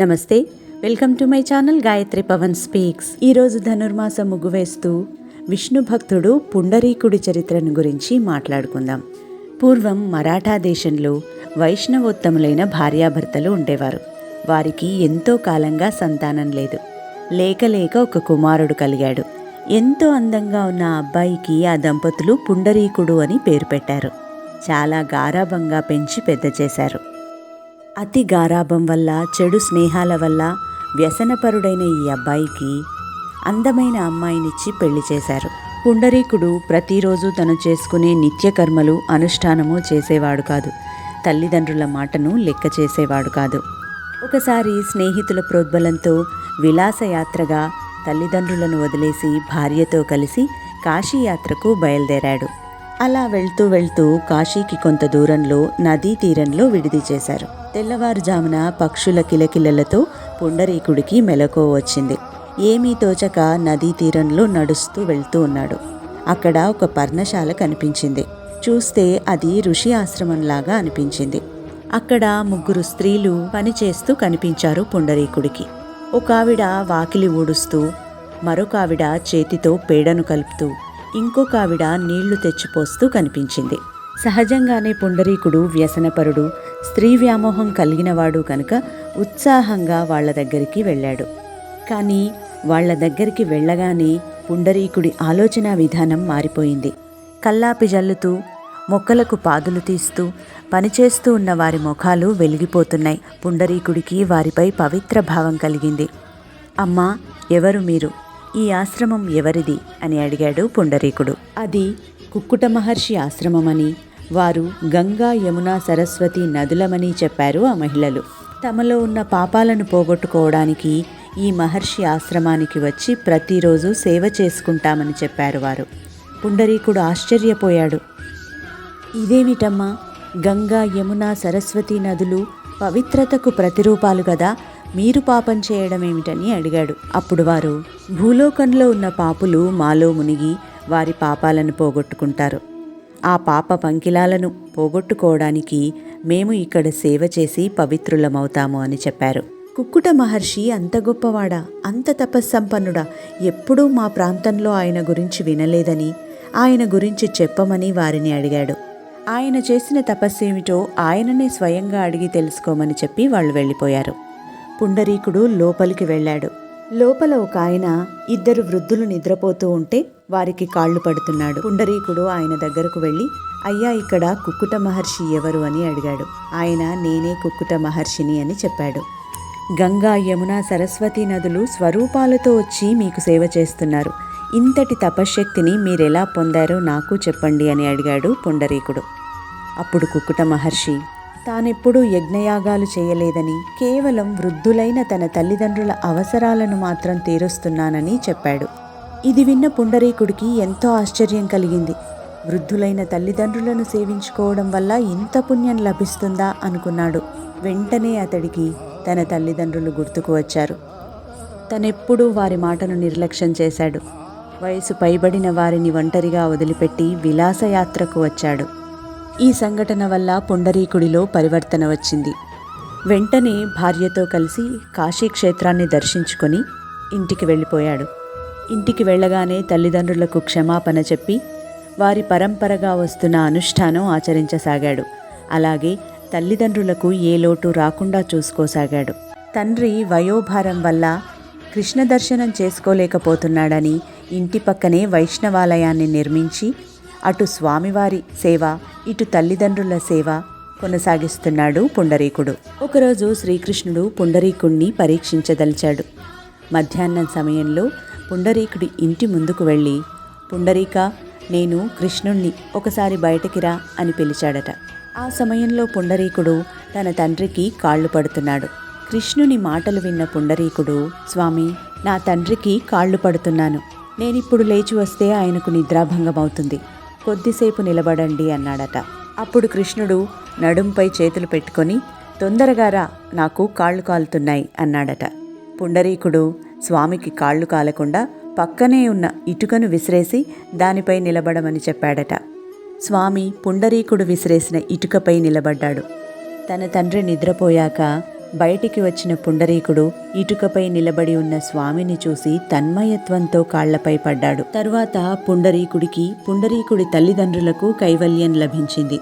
నమస్తే. Welcome to my channel Gayatri Pavan speaks. ఈరోజు ధనుర్మాసం ముగ్గువేస్తూ విష్ణు భక్తుడు పుండరీకుడి చరిత్రను గురించి మాట్లాడుకుందాం. పూర్వం మరాఠా దేశంలో వైష్ణవోత్తములైన భార్యాభర్తలు ఉండేవారు. వారికి ఎంతో కాలంగా సంతానం లేదు. లేక లేక ఒక కుమారుడు కలిగాడు. ఎంతో అందంగా ఉన్న అబ్బాయికి ఆ దంపతులు పుండరీకుడు అని పేరు పెట్టారు. చాలా గారాభంగా పెంచి పెద్ద చేశారు. అతి గారాభం వల్ల చెడు స్నేహాల వల్ల వ్యసనపరుడైన ఈ అబ్బాయికి అందమైన అమ్మాయినిచ్చి పెళ్ళి చేశారు. పుండరీకుడు ప్రతిరోజు తను చేసుకునే నిత్యకర్మలు అనుష్ఠానము చేసేవాడు కాదు. తల్లిదండ్రుల మాటను లెక్క చేసేవాడు కాదు. ఒకసారి స్నేహితుల ప్రోద్బలంతో విలాసయాత్రగా తల్లిదండ్రులను వదిలేసి భార్యతో కలిసి కాశీయాత్రకు బయలుదేరాడు. అలా వెళ్తూ వెళ్తూ కాశీకి కొంత దూరంలో నదీ తీరంలో విడిది చేశారు. తెల్లవారుజామున పక్షుల కిలకిలలతో పుండరీకుడికి మెలకువ వచ్చింది. ఏమీ తోచక నదీ తీరంలో నడుస్తూ వెళ్తూ ఉన్నాడు. అక్కడ ఒక పర్ణశాల కనిపించింది. చూస్తే అది ఋషి ఆశ్రమంలాగా అనిపించింది. అక్కడ ముగ్గురు స్త్రీలు పనిచేస్తూ కనిపించారు పుండరీకుడికి. ఒక ఆవిడ వాకిలి ఊడుస్తూ మరొక ఆవిడ చేతితో పేడను కలుపుతూ ఇంకొక ఆవిడ నీళ్ళు తెచ్చిపోస్తూ కనిపించింది. సహజంగానే పుండరీకుడు వ్యసనపరుడు స్త్రీ వ్యామోహం కలిగినవాడు కనుక ఉత్సాహంగా వాళ్ళ దగ్గరికి వెళ్ళాడు. కానీ వాళ్ళ దగ్గరికి వెళ్ళగానే పుండరీకుడి ఆలోచన విధానం మారిపోయింది. కల్లాపి జల్లుతూ మొక్కలకు పాదులు తీస్తూ పనిచేస్తూ ఉన్న వారి ముఖాలు వెలిగిపోతున్నాయి. పుండరీకుడికి వారిపై పవిత్ర భావం కలిగింది. అమ్మా ఎవరు మీరు? ఈ ఆశ్రమం ఎవరిది? అని అడిగాడు పుండరీకుడు. అది కుక్కుట మహర్షి ఆశ్రమమని వారు గంగా యమున సరస్వతి నదులమని చెప్పారు ఆ మహిళలు. తమలో ఉన్న పాపాలను పోగొట్టుకోవడానికి ఈ మహర్షి ఆశ్రమానికి వచ్చి ప్రతిరోజు సేవ చేసుకుంటామని చెప్పారు వారు. పుండరీకుడు ఆశ్చర్యపోయాడు. ఇదేమిటమ్మా? గంగా యమున సరస్వతి నదులు పవిత్రతకు ప్రతిరూపాలు కదా మీరు పాపం చేయడం ఏమిటని అడిగాడు. అప్పుడు వారు భూలోకంలో ఉన్న పాపులు మాలో మునిగి వారి పాపాలను పోగొట్టుకుంటారు. ఆ పాప పంకిలాలను పోగొట్టుకోవడానికి మేము ఇక్కడ సేవ చేసి పవిత్రులమవుతాము అని చెప్పారు. కుక్కుట మహర్షి అంత గొప్పవాడా? అంత తపస్సంపన్నుడా? ఎప్పుడూ మా ప్రాంతంలో ఆయన గురించి వినలేదని ఆయన గురించి చెప్పమని వారిని అడిగాడు. ఆయన చేసిన తపస్సేమిటో ఆయననే స్వయంగా అడిగి తెలుసుకోమని చెప్పి వాళ్ళు వెళ్ళిపోయారు. పుండరీకుడు లోపలికి వెళ్ళాడు. లోపల ఒక ఆయన ఇద్దరు వృద్ధులు నిద్రపోతూ ఉంటే వారికి కాళ్ళు పడుతున్నాడు. పుండరీకుడు ఆయన దగ్గరకు వెళ్ళి అయ్యా ఇక్కడ కుక్కుట మహర్షి ఎవరు? అని అడిగాడు. ఆయన నేనే కుక్కుట మహర్షిని అని చెప్పాడు. గంగా యమున సరస్వతి నదులు స్వరూపాలతో వచ్చి మీకు సేవ చేస్తున్నారు. ఇంతటి తపశ్శక్తిని మీరెలా పొందారో నాకు చెప్పండి అని అడిగాడు పుండరీకుడు. అప్పుడు కుక్కుట మహర్షి తానెప్పుడూ యజ్ఞయాగాలు చేయలేదని కేవలం వృద్ధులైన తన తల్లిదండ్రుల అవసరాలను మాత్రం తీరుస్తున్నానని చెప్పాడు. ఇది విన్న పుండరీకుడికి ఎంతో ఆశ్చర్యం కలిగింది. వృద్ధులైన తల్లిదండ్రులను సేవించుకోవడం వల్ల ఇంత పుణ్యం లభిస్తుందా అనుకున్నాడు. వెంటనే అతడికి తన తల్లిదండ్రులు గుర్తుకు వచ్చారు. తనెప్పుడూ వారి మాటను నిర్లక్ష్యం చేశాడు. వయసు పైబడిన వారిని ఒంటరిగా వదిలిపెట్టి విలాసయాత్రకు వచ్చాడు. ఈ సంఘటన వల్ల పుండరీకుడిలో పరివర్తన వచ్చింది. వెంటనే భార్యతో కలిసి కాశీక్షేత్రాన్ని దర్శించుకొని ఇంటికి వెళ్ళిపోయాడు. ఇంటికి వెళ్ళగానే తల్లిదండ్రులకు క్షమాపణ చెప్పి వారి పరంపరగా వస్తున్న అనుష్ఠానం ఆచరించసాగాడు. అలాగే తల్లిదండ్రులకు ఏ లోటు రాకుండా చూసుకోసాగాడు. తండ్రి వయోభారం వల్ల కృష్ణ దర్శనం చేసుకోలేకపోతున్నాడని ఇంటి పక్కనే వైష్ణవాలయాన్ని నిర్మించి అటు స్వామివారి సేవ ఇటు తల్లిదండ్రుల సేవ కొనసాగిస్తున్నాడు పుండరీకుడు. ఒకరోజు శ్రీకృష్ణుడు పుండరీకుణ్ణి పరీక్షించదలిచాడు. మధ్యాహ్నం సమయంలో పుండరీకుడి ఇంటి ముందుకు వెళ్ళి పుండరీక నేను కృష్ణుణ్ణి ఒకసారి బయటికి రా అని పిలిచాడట. ఆ సమయంలో పుండరీకుడు తన తండ్రికి కాళ్ళు పడుతున్నాడు. కృష్ణుని మాటలు విన్న పుండరీకుడు స్వామి నా తండ్రికి కాళ్ళు పడుతున్నాను. నేనిప్పుడు లేచి వస్తే ఆయనకు నిద్రాభంగమవుతుంది. కొద్దిసేపు నిలబడండి అన్నాడట. అప్పుడు కృష్ణుడు నడుంపై చేతులు పెట్టుకొని తొందరగా రా నాకు కాళ్ళు కాలుతున్నాయి అన్నాడట. పుండరీకుడు స్వామికి కాళ్ళు కాలకుండా పక్కనే ఉన్న ఇటుకను విసిరేసి దానిపై నిలబడమని చెప్పాడట. స్వామి పుండరీకుడు విసిరేసిన ఇటుకపై నిలబడ్డాడు. తన తండ్రి నిద్రపోయాక బయటికి వచ్చిన పుండరీకుడు ఇటుకపై నిలబడి ఉన్న స్వామిని చూసి తన్మయత్వంతో కాళ్ళపై పడ్డాడు. తరువాత పుండరీకుడికి పుండరీకుడి తల్లిదండ్రులకు కైవల్యం లభించింది.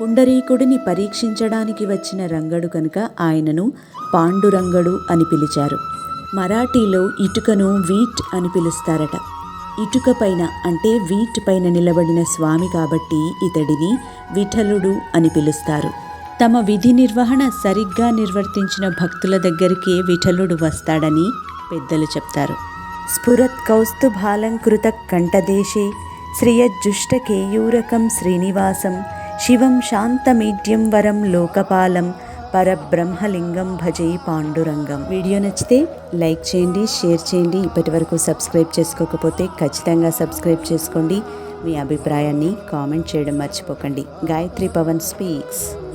పుండరీకుడిని పరీక్షించడానికి వచ్చిన రంగడు కనుక ఆయనను పాండురంగడు అని పిలిచారు. మరాఠీలో ఇటుకను వీట్ అని పిలుస్తారట. ఇటుక పైన అంటే వీట్ పైన నిలబడిన స్వామి కాబట్టి ఇతడిని విఠలుడు అని పిలుస్తారు. తమ విధి నిర్వహణ సరిగ్గా నిర్వర్తించిన భక్తుల దగ్గరికే విఠలుడు వస్తాడని పెద్దలు చెప్తారు. స్ఫురత్ కౌస్తుభాలంకృత కంఠదేశే శ్రియజ్జుష్టకేయూరకం శ్రీనివాసం శివం శాంతమీడ్యం వరం లోకపాలం పరబ్రహ్మలింగం భజే పాండురంగం. వీడియో నచ్చితే లైక్ చేయండి షేర్ చేయండి. ఇప్పటి వరకు సబ్స్క్రైబ్ చేసుకోకపోతే ఖచ్చితంగా సబ్స్క్రైబ్ చేసుకోండి. మీ అభిప్రాయాన్ని కామెంట్ చేయడం మర్చిపోకండి. గాయత్రి పవన్ స్పీక్స్.